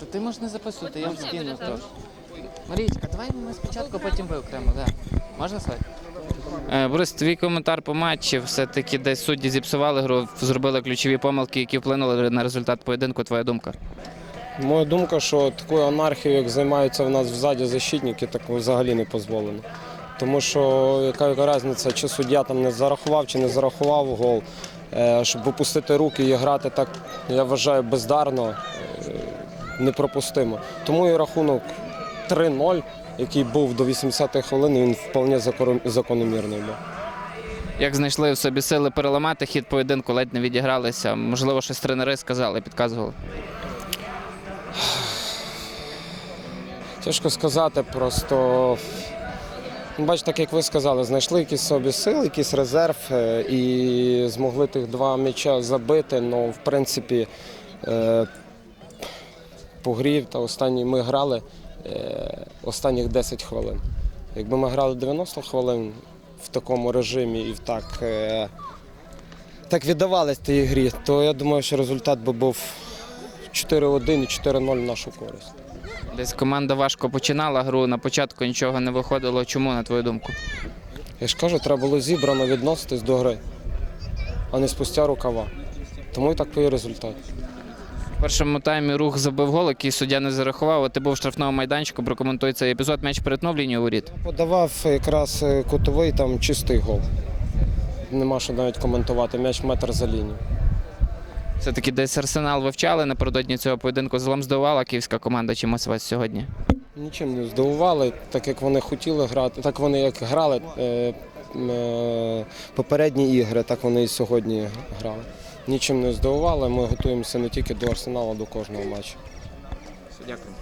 Та ти можеш не записувати, я вам скину теж. Марічка, давай ми спочатку, потім ви окремо, да. Можна сказати? Е, Борис, твій коментар по матчі. Все-таки десь судді зіпсували гру, зробили ключові помилки, які вплинули на результат поєдинку. Твоя думка? Моя думка, що такою анархією, як займаються в нас взаді защитники, так взагалі не дозволено. Тому що яка, яка різниця, чи суддя там не зарахував, чи не зарахував гол. Е, Щоб випустити руки і грати так, я вважаю, бездарно, непропустимо. Тому і рахунок 3-0, який був до 80-ї хвилини, він вполне закономірний був. Як знайшли в собі сили переламати хід поєдинку, ледь не відігралися. Можливо, щось тренери сказали, підказували. Тяжко сказати, просто ну, бач, так як ви сказали, знайшли якісь собі сили, якийсь резерв е, і змогли тих два м'яча забити. Ну, в принципі, е, по грі та останні ми грали е, останніх 10 хвилин. Якби ми грали 90 хвилин в такому режимі і так, е, так віддавались тій грі, то я думаю, що результат би був 4-1 і 4-0 в нашу користь. Десь команда важко починала гру, на початку нічого не виходило. Чому, на твою думку? Я ж кажу, треба було зібрано відноситись до гри, а не спустя рукава. Тому і так є результат. Першому таймі рух забив гол, який суддя не зарахував. а Ти був в штрафному майданчику. Прокоментуй цей епізод. М'яч перетнув лінію воріт. Подавав якраз е, кутовий, там чистий гол. Нема що навіть коментувати, м'яч метр за лінію. Все-таки десь арсенал вивчали напередодні цього поєдинку. Злом здивувала київська команда чимось вас сьогодні. Нічим не здивували, так як вони хотіли грати, так вони як грали е, е, попередні ігри, так вони і сьогодні грали. Нічим не здивували, ми готуємося не тільки до арсеналу, а до кожного матчу. Дякую.